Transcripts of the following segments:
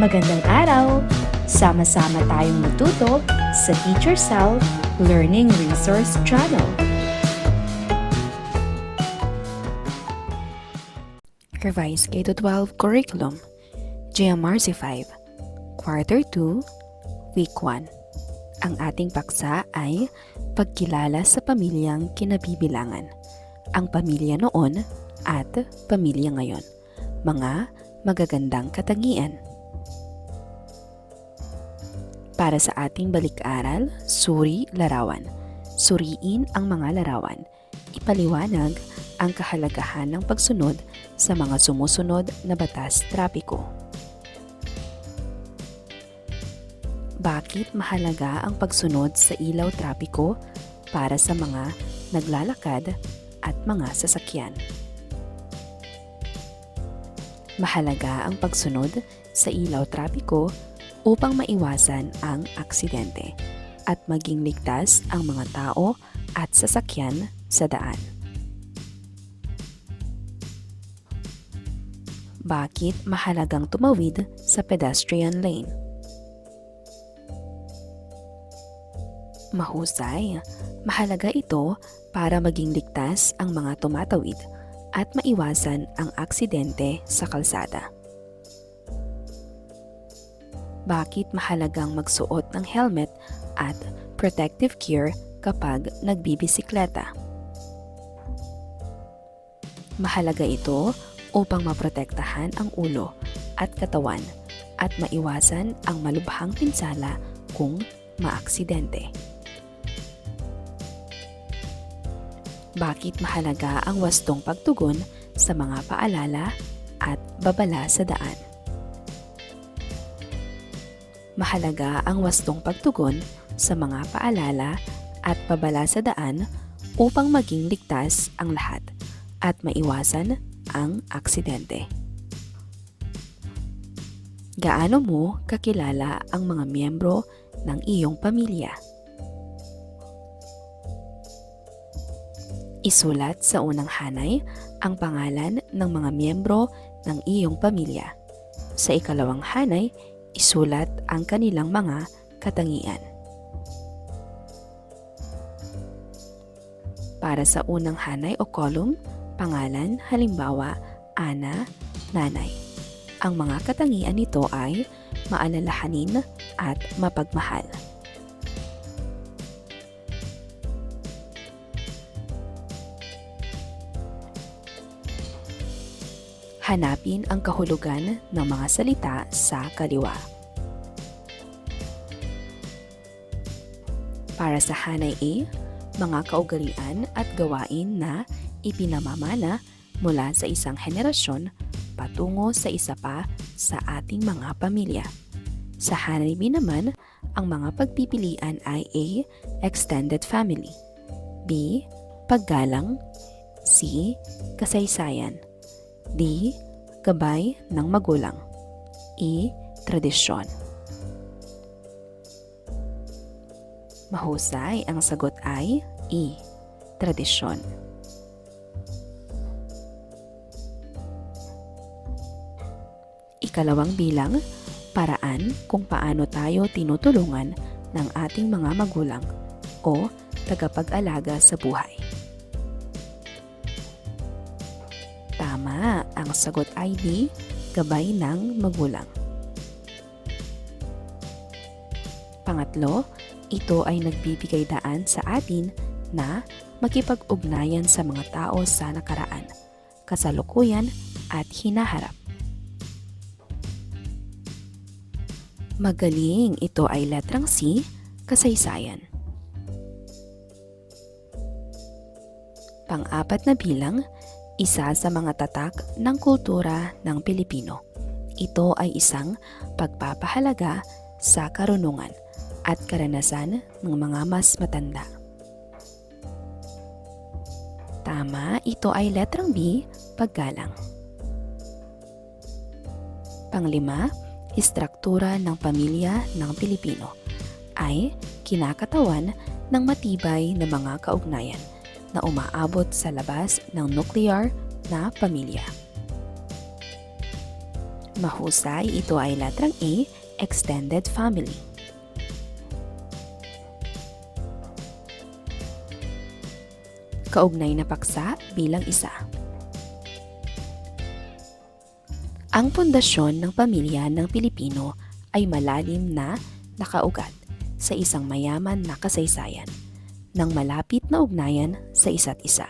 Magandang araw! Sama-sama tayong matuto sa Teacher Sal Learning Resource Channel. Revised K-12 Curriculum. GMRC 5 Quarter 2 Week 1 Ang ating paksa ay Pagkilala sa pamilyang kinabibilangan. Ang pamilya noon at pamilya ngayon. Mga magagandang katangian Para sa ating balik-aral, suri larawan Suriin ang mga larawan Ipaliwanag ang kahalagahan ng pagsunod sa mga sumusunod na batas trapiko. Bakit mahalaga ang pagsunod sa ilaw trapiko para sa mga naglalakad at mga sasakyan? Mahalaga ang pagsunod sa ilaw trapiko upang maiwasan ang aksidente at maging ligtas ang mga tao at sasakyan sa daan. Bakit mahalagang tumawid sa pedestrian lane? Mahusay, mahalaga ito para maging ligtas ang mga tumatawid at maiwasan ang aksidente sa kalsada. Bakit mahalagang magsuot ng helmet at protective gear kapag nagbibisikleta? Mahalaga ito upang maprotektahan ang ulo at katawan at maiwasan ang malubhang pinsala kung maaksidente. Bakit mahalaga ang wastong pagtugon sa mga paalala at babala sa daan? Mahalaga ang wastong pagtugon sa mga paalala at babala sa daan upang maging ligtas ang lahat at maiwasan ang aksidente. Gaano mo kakilala ang mga miyembro ng iyong pamilya? Isulat sa unang hanay ang pangalan ng mga miyembro ng iyong pamilya. Sa ikalawang hanay, isulat ang kanilang mga katangian. Para sa unang hanay o column, pangalan, halimbawa, Ana, nanay. Ang mga katangian nito ay maalalahanin at mapagmahal. Hanapin ang kahulugan ng mga salita sa kaliwa. Para sa hanay A, mga kaugalian at gawain na ipinamamana mula sa isang henerasyon patungo sa isa pa sa ating mga pamilya. Sa hanay B naman, ang mga pagpipilian ay A. Extended family B. Paggalang C. Kasaysayan D. Gabay ng magulang E. Tradisyon Mahusay ang sagot ay E. Tradisyon Ikalawang bilang, paraan kung paano tayo tinutulungan ng ating mga magulang o tagapag-alaga sa buhay. Ang sagot ay D, gabay ng magulang. Pangatlo, ito ay nagbibigay daan sa atin na makipag-ugnayan sa mga tao sa nakaraan, kasalukuyan at hinaharap. Magaling, ito ay letrang C, kasaysayan. Pang-apat na bilang, isa sa mga tatak ng kultura ng Pilipino. Ito ay isang pagpapahalaga sa karunungan at karanasan ng mga mas matanda. Tama, ito ay letrang B, paggalang. Panglima, istruktura ng pamilya ng Pilipino ay kinakatawan ng matibay na mga kaugnayan na umaabot sa labas ng nuclear na pamilya. Mahusay, ito ay letrang A, extended family. Kaugnay na paksa bilang isa. Ang pundasyon ng pamilya ng Pilipino ay malalim na nakaugat sa isang mayaman na kasaysayan ng malapit na ugnayan sa isa't isa,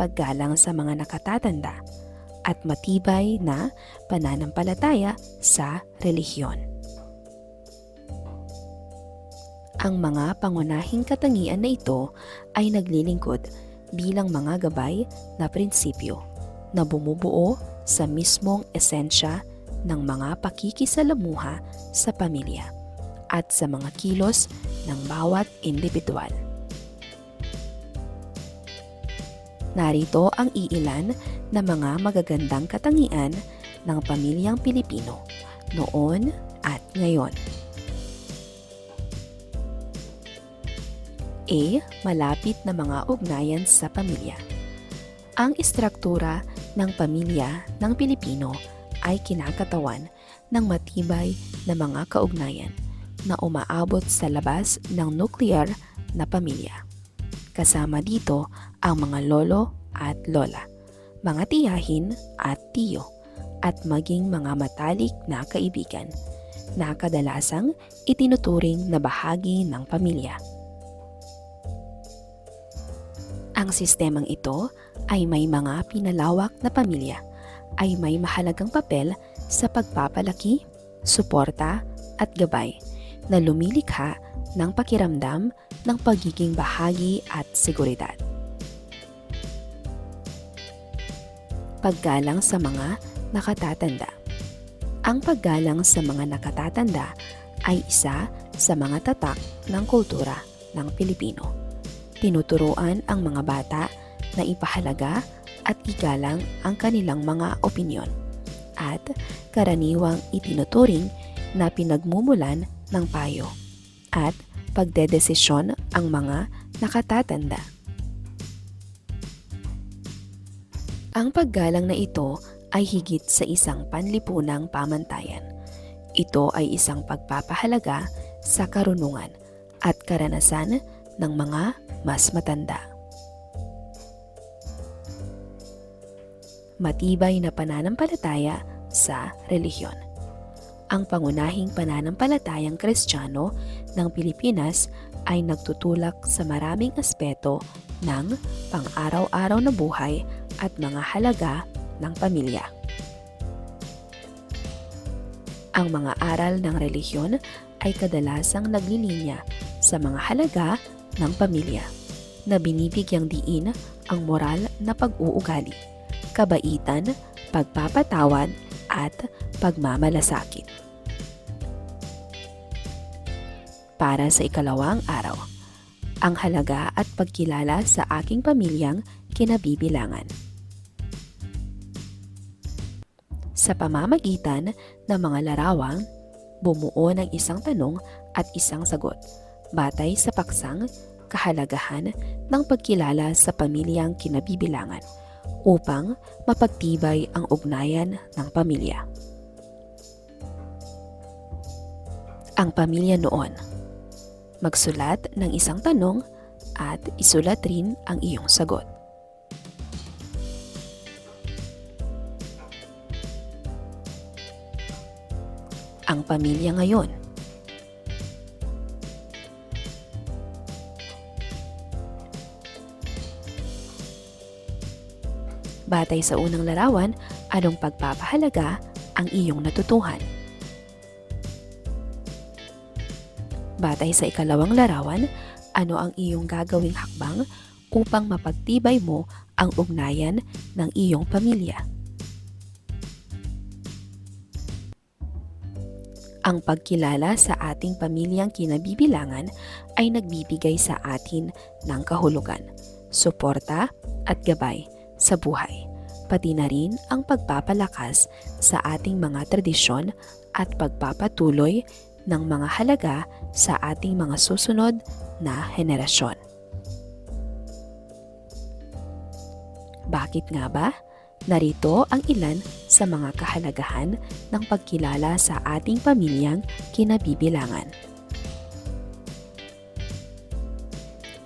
paggalang sa mga nakatatanda at matibay na pananampalataya sa relihiyon. Ang mga pangunahing katangian na ito ay naglilingkod bilang mga gabay na prinsipyo na bumubuo sa mismong esensya ng mga pakikisalamuha sa pamilya at sa mga kilos ng bawat individual. Narito ang iilan na mga magagandang katangian ng pamilyang Pilipino noon at ngayon. A. Malapit na mga ugnayan sa pamilya. Ang istruktura ng pamilya ng Pilipino ay kinakatawan ng matibay na mga kaugnayan na umaabot sa labas ng nuclear na pamilya. Kasama dito ang mga lolo at lola, mga tiyahin at tiyo, at maging mga matalik na kaibigan na kadalasang itinuturing na bahagi ng pamilya. Ang sistemang ito ay may mga pinalawak na pamilya ay may mahalagang papel sa pagpapalaki, suporta at gabay na lumilikha ng pakiramdam ng pagiging bahagi at seguridad. Paggalang sa mga nakatatanda Ang paggalang sa mga nakatatanda ay isa sa mga tatak ng kultura ng Pilipino. Tinuturuan ang mga bata na ipahalaga at igalang ang kanilang mga opinyon at karaniwang itinuturing na pinagmumulan ng payo at pagdedesisyon ang mga nakatatanda. Ang paggalang na ito ay higit sa isang panlipunang pamantayan. Ito ay isang pagpapahalaga sa karunungan at karanasan ng mga mas matanda. Matibay na pananampalataya sa relihiyon. Ang pangunahing pananampalatayang Kristiyano ng Pilipinas ay nagtutulak sa maraming aspeto ng pang-araw-araw na buhay at mga halaga ng pamilya. Ang mga aral ng relihiyon ay kadalasang naglilinya sa mga halaga ng pamilya na binibigyang diin ang moral na pag-uugali, kabaitan, pagpapatawad at pagmamalasakit. Para sa ikalawang araw, ang halaga at pagkilala sa aking pamilyang kinabibilangan. Sa pamamagitan ng mga larawang, bumuo ng isang tanong at isang sagot batay sa paksang kahalagahan ng pagkilala sa pamilyang kinabibilangan upang mapagtibay ang ugnayan ng pamilya. Ang pamilya noon. Magsulat ng isang tanong at isulat rin ang iyong sagot. Ang pamilya ngayon. Batay sa unang larawan, anong pagpapahalaga ang iyong natutuhan? Batay sa ikalawang larawan, ano ang iyong gagawing hakbang upang mapagtibay mo ang ugnayan ng iyong pamilya? Ang pagkilala sa ating pamilyang kinabibilangan ay nagbibigay sa atin ng kahulugan, suporta at gabay sa buhay, pati na rin ang pagpapalakas sa ating mga tradisyon at pagpapatuloy ng mga halaga sa ating mga susunod na henerasyon. Bakit nga ba? Narito ang ilan sa mga kahalagahan ng pagkilala sa ating pamilyang kinabibilangan.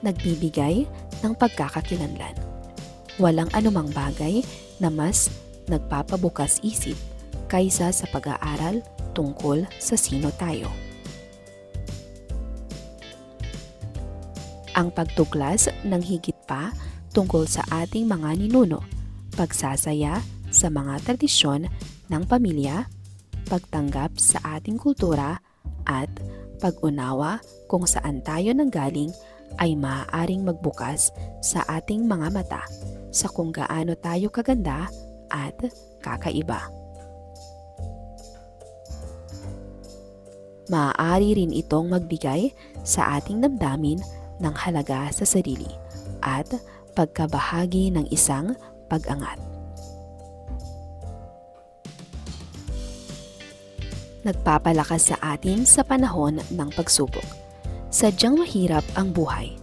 Nagbibigay ng pagkakakilanlan. Walang anumang bagay na mas nagpapabukas isip kaysa sa pag-aaral tungkol sa sino tayo. Ang pagtuklas ng higit pa tungkol sa ating mga ninuno, pagsasaya sa mga tradisyon ng pamilya, pagtanggap sa ating kultura, at pag-unawa kung saan tayo nanggaling ay maaaring magbukas sa ating mga mata sa kung gaano tayo kaganda at kakaiba. Maaari rin itong magbigay sa ating damdamin ng halaga sa sarili at pagkabahagi ng isang pag-angat. Nagpapalakas sa atin sa panahon ng pagsubok. Sadyang mahirap ang buhay,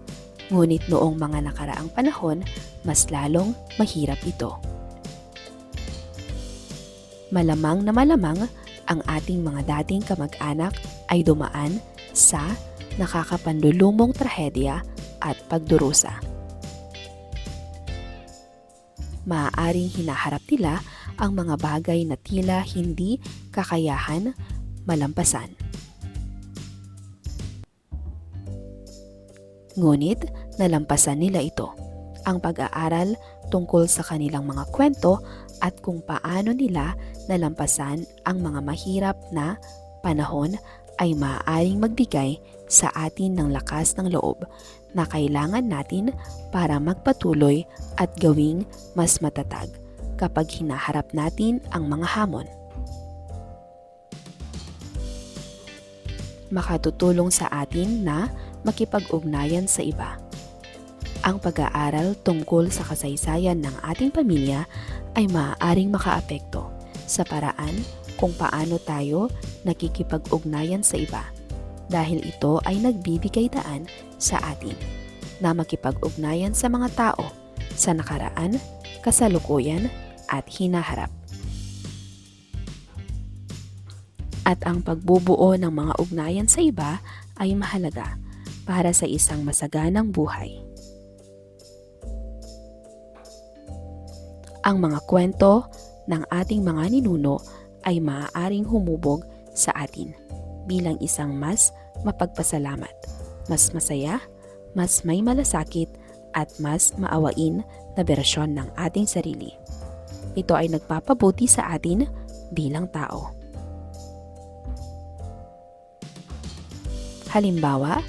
ngunit noong mga nakaraang panahon, mas lalong mahirap ito. Malamang na malamang ang ating mga dating kamag-anak ay dumaan sa nakakapandulumong trahedya at pagdurusa. Maaaring hinaharap nila ang mga bagay na tila hindi kakayahan malampasan. Ngunit nalampasan nila ito, ang pag-aaral tungkol sa kanilang mga kwento at kung paano nila nalampasan ang mga mahirap na panahon ay maaaring magbigay sa atin ng lakas ng loob na kailangan natin para magpatuloy at gawing mas matatag kapag hinaharap natin ang mga hamon. Makatutulong sa atin na makipag-ugnayan sa iba. Ang pag-aaral tungkol sa kasaysayan ng ating pamilya ay maaaring makaapekto sa paraan kung paano tayo nakikipag-ugnayan sa iba dahil ito ay nagbibigay daan sa atin na makipag-ugnayan sa mga tao sa nakaraan, kasalukuyan at hinaharap. At ang pagbubuo ng mga ugnayan sa iba ay mahalaga para sa isang masaganang buhay. Ang mga kwento ng ating mga ninuno ay maaaring humubog sa atin bilang isang mas mapagpasalamat, mas masaya, mas may malasakit at mas maawain na bersyon ng ating sarili. Ito ay nagpapabuti sa atin bilang tao. Halimbawa,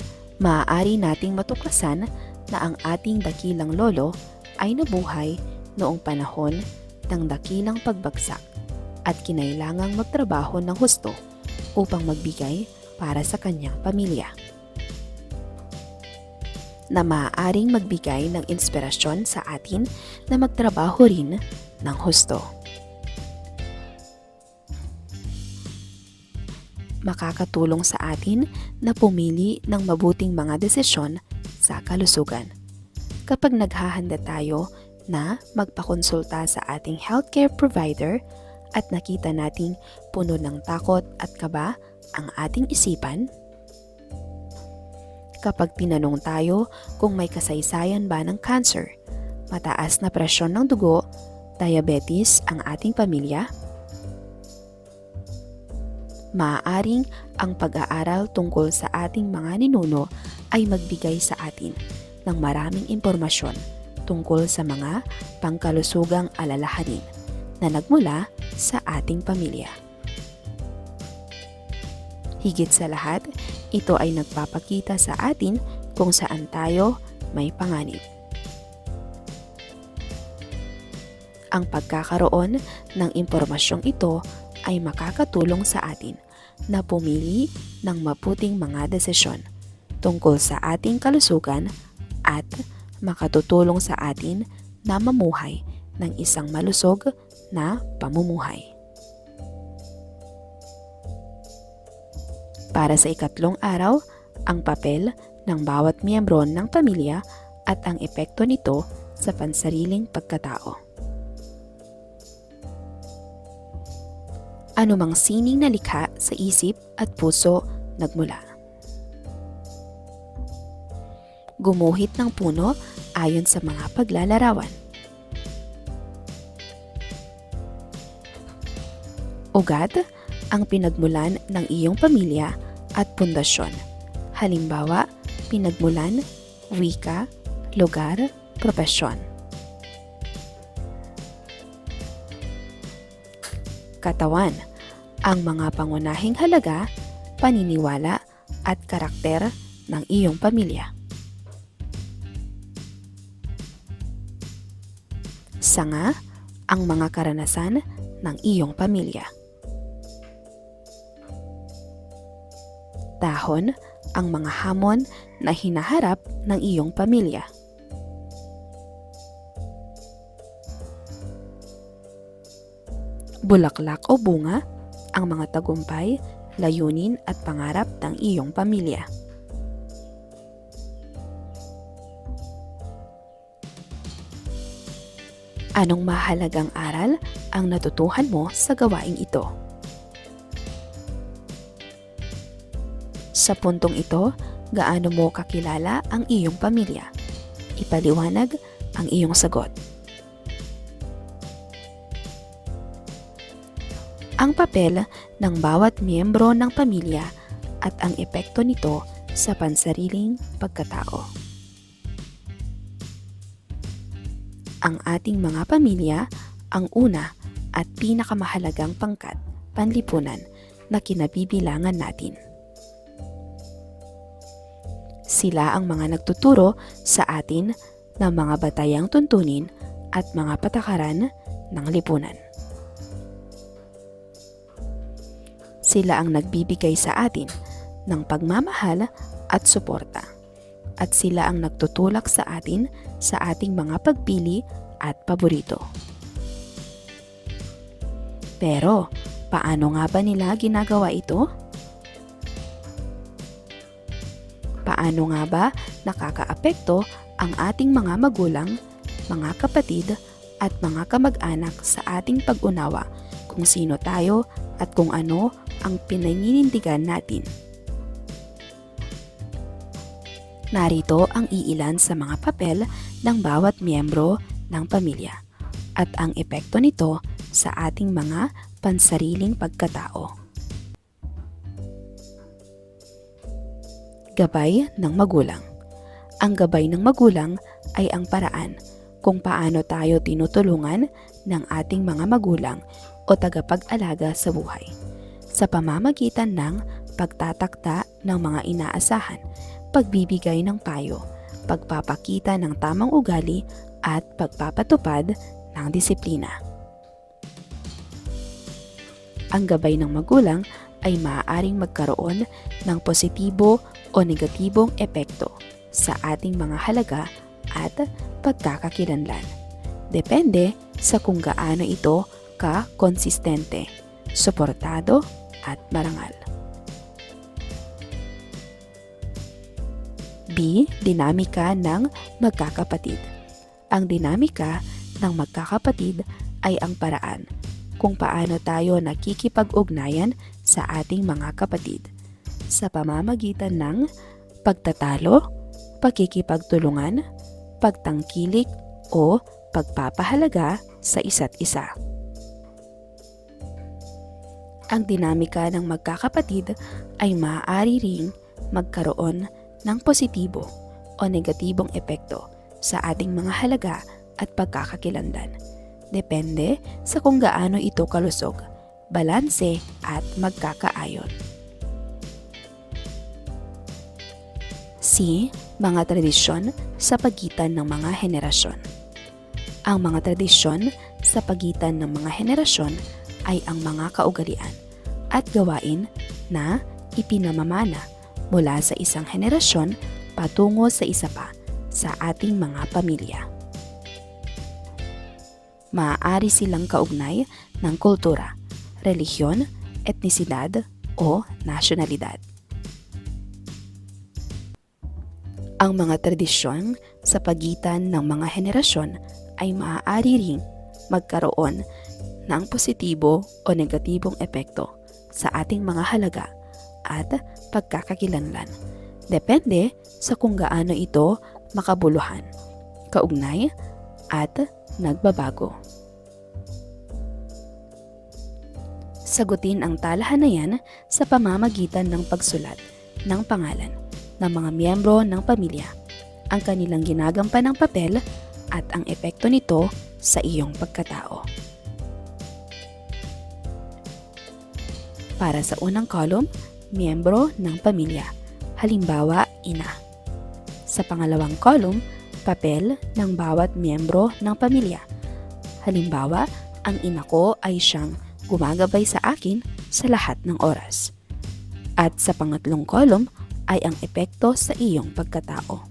maaari nating matuklasan na ang ating dakilang lolo ay nabuhay noong panahon ng dakilang pagbagsak at kinailangang magtrabaho ng husto upang magbigay para sa kanyang pamilya. Na maaaring magbigay ng inspirasyon sa atin na magtrabaho rin ng husto. Makakatulong sa atin na pumili ng mabuting mga desisyon sa kalusugan. Kapag naghahanda tayo na magpakonsulta sa ating healthcare provider at nakita nating puno ng takot at kaba ang ating isipan? Kapag tinanong tayo kung may kasaysayan ba ng cancer, mataas na presyon ng dugo, diabetes ang ating pamilya? Maaaring ang pag-aaral tungkol sa ating mga ninuno ay magbigay sa atin ng maraming impormasyon tungkol sa mga pangkalusugang alalahanin na nagmula sa ating pamilya. Higit sa lahat, ito ay nagpapakita sa atin kung saan tayo may panganib. Ang pagkakaroon ng impormasyong ito ay makakatulong sa atin na pumili ng maputing mga desisyon tungkol sa ating kalusugan at makatutulong sa atin na mamuhay ng isang malusog na pamumuhay. Para sa ikatlong araw, ang papel ng bawat miyembro ng pamilya at ang epekto nito sa pansariling pagkatao. anumang sining na likha sa isip at puso nagmula. Gumuhit ng puno ayon sa mga paglalarawan. Ugat ang pinagmulan ng iyong pamilya at pundasyon. Halimbawa, pinagmulan, wika, lugar, propesyon. Katawan, ang mga pangunahing halaga, paniniwala at karakter ng iyong pamilya. Sanga, ang mga karanasan ng iyong pamilya. Dahon, ang mga hamon na hinaharap ng iyong pamilya. Bulaklak o bunga, ang mga tagumpay, layunin at pangarap ng iyong pamilya. Anong mahalagang aral ang natutuhan mo sa gawaing ito? Sa puntong ito, gaano mo kakilala ang iyong pamilya? Ipaliwanag ang iyong sagot. Ang papel ng bawat miyembro ng pamilya at ang epekto nito sa pansariling pagkatao. Ang ating mga pamilya ang una at pinakamahalagang pangkat panlipunan na kinabibilangan natin. Sila ang mga nagtuturo sa atin ng mga batayang tuntunin at mga patakaran ng lipunan. Sila ang nagbibigay sa atin ng pagmamahal at suporta. At sila ang nagtutulak sa atin sa ating mga pagpili at paborito. Pero, paano nga ba nila ginagawa ito? Paano nga ba nakakaapekto ang ating mga magulang, mga kapatid, at mga kamag-anak sa ating pag-unawa kung sino tayo at kung ano ang pinaninindigan natin. Narito ang iilan sa mga papel ng bawat miyembro ng pamilya at ang epekto nito sa ating mga pansariling pagkatao. Gabay ng magulang. Ang gabay ng magulang ay ang paraan kung paano tayo tinutulungan ng ating mga magulang o tagapag-alaga sa buhay sa pamamagitan ng pagtatakda ng mga inaasahan, pagbibigay ng payo, pagpapakita ng tamang ugali at pagpapatupad ng disiplina. Ang gabay ng magulang ay maaaring magkaroon ng positibo o negatibong epekto sa ating mga halaga at pagkakakilanlan. Depende sa kung gaano ito ka-konsistente, suportado at marangal. Dinamika ng magkakapatid. Ang dinamika ng magkakapatid ay ang paraan kung paano tayo nakikipag-ugnayan sa ating mga kapatid sa pamamagitan ng pagtatalo, pagkikipagtulungan, pagtangkilik o pagpapahalaga sa isa't isa. Ang dinamika ng magkakapatid ay maaari ring magkaroon ng positibo o negatibong epekto sa ating mga halaga at pagkakakilandan. Depende sa kung gaano ito kalusog, balanse at magkakaayon. C. Mga tradisyon sa pagitan ng mga henerasyon. Ang mga tradisyon sa pagitan ng mga henerasyon ay ang mga kaugalian at gawain na ipinamamana mula sa isang henerasyon patungo sa isa pa sa ating mga pamilya. Maaari silang kaugnay ng kultura, relihiyon, etnisidad o nasyonalidad. Ang mga tradisyon sa pagitan ng mga henerasyon ay maaari ring magkaroon ng positibo o negatibong epekto sa ating mga halaga at pagkakakilanlan. Depende sa kung gaano ito makabuluhan, kaugnay at nagbabago. Sagutin ang talahan na yan sa pamamagitan ng pagsulat ng pangalan ng mga miyembro ng pamilya, ang kanilang ginagampan ng papel at ang epekto nito sa iyong pagkatao. Para sa unang column, miyembro ng pamilya. Halimbawa, ina. Sa pangalawang column, papel ng bawat miyembro ng pamilya. Halimbawa, ang ina ko ay siyang gumagabay sa akin sa lahat ng oras. At sa pangatlong column ay ang epekto sa iyong pagkatao.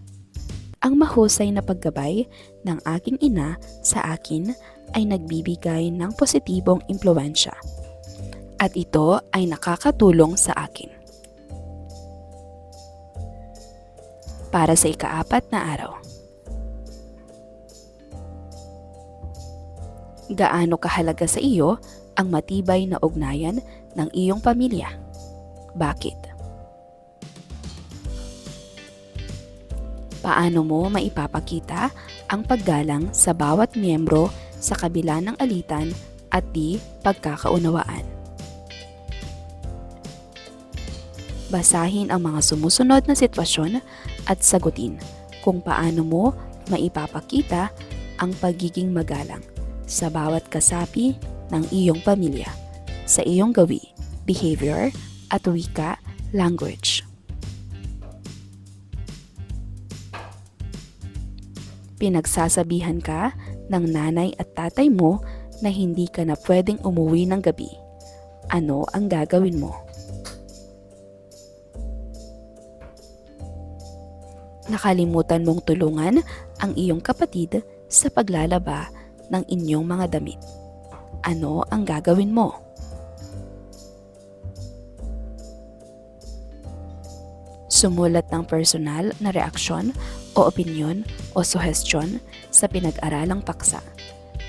Ang mahusay na paggabay ng aking ina sa akin ay nagbibigay ng positibong impluensya. At ito ay nakakatulong sa akin. Para sa ikaapat na araw. Gaano kahalaga sa iyo ang matibay na ugnayan ng iyong pamilya? Bakit? Paano mo maipapakita ang paggalang sa bawat miyembro sa kabila ng alitan at di pagkakaunawaan? Basahin ang mga sumusunod na sitwasyon at sagutin kung paano mo maipapakita ang pagiging magalang sa bawat kasapi ng iyong pamilya, sa iyong gawi, behavior, at wika, language. Pinagsasabihan ka ng nanay at tatay mo na hindi ka na pwedeng umuwi ng gabi. Ano ang gagawin mo? Nakalimutan mong tulungan ang iyong kapatid sa paglalaba ng inyong mga damit. Ano ang gagawin mo? Sumulat ng personal na reaksyon o opinyon o suhestyon sa pinag-aralang paksa.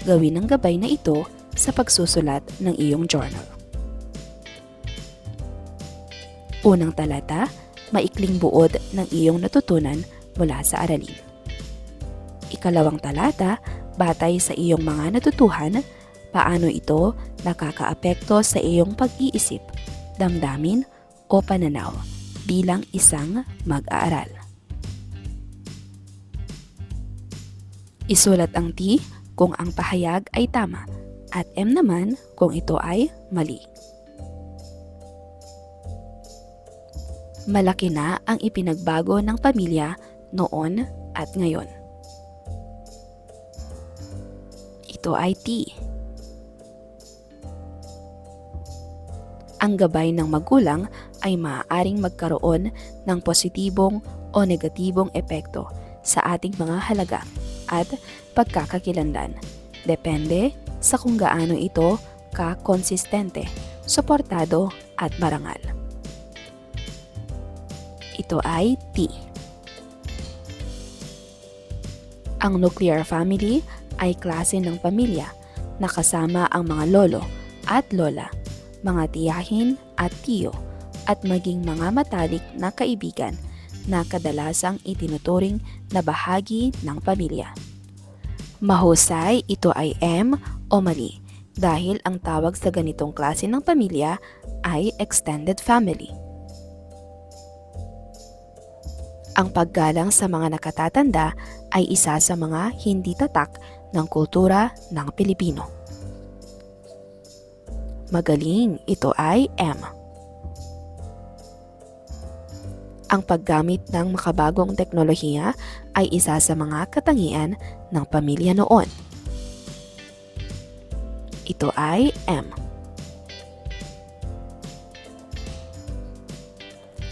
Gawin ang gabay na ito sa pagsusulat ng iyong journal. Unang talata, maikling buod ng iyong natutunan mula sa aralin. Ikalawang talata, batay sa iyong mga natutuhan, paano ito nakakaapekto sa iyong pag-iisip, damdamin o pananaw bilang isang mag-aaral. Isulat ang T kung ang pahayag ay tama at M naman kung ito ay mali. Malaki na ang ipinagbago ng pamilya noon at ngayon. Ito ay T. Ang gabay ng magulang ay maaaring magkaroon ng positibong o negatibong epekto sa ating mga halaga at pagkakakilanlan. Depende sa kung gaano ito ka-konsistente, suportado at marangal. Ito ay T. Ang nuclear family ay klase ng pamilya na kasama ang mga lolo at lola, mga tiyahin at tiyo, at maging mga matalik na kaibigan na kadalasang itinuturing na bahagi ng pamilya. Mahusay ito ay M o mali dahil ang tawag sa ganitong klase ng pamilya ay extended family. Ang paggalang sa mga nakatatanda ay isa sa mga hindi tatak ng kultura ng Pilipino. Magaling, ito ay M. Ang paggamit ng makabagong teknolohiya ay isa sa mga katangian ng pamilya noon. Ito ay M.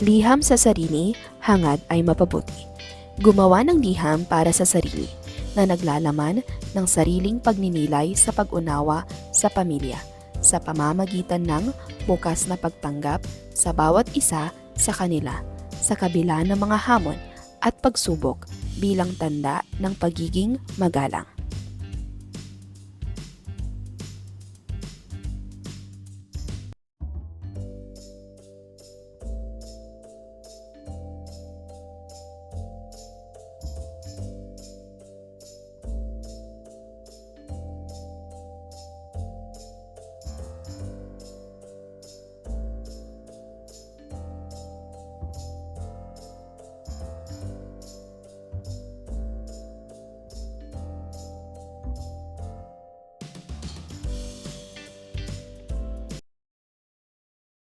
Liham sa sarili, hangad ay mapabuti. Gumawa ng liham para sa sarili na naglalaman ng sariling pagninilay sa pag-unawa sa pamilya sa pamamagitan ng bukas na pagtanggap sa bawat isa sa kanila sa kabila ng mga hamon at pagsubok bilang tanda ng pagiging magalang.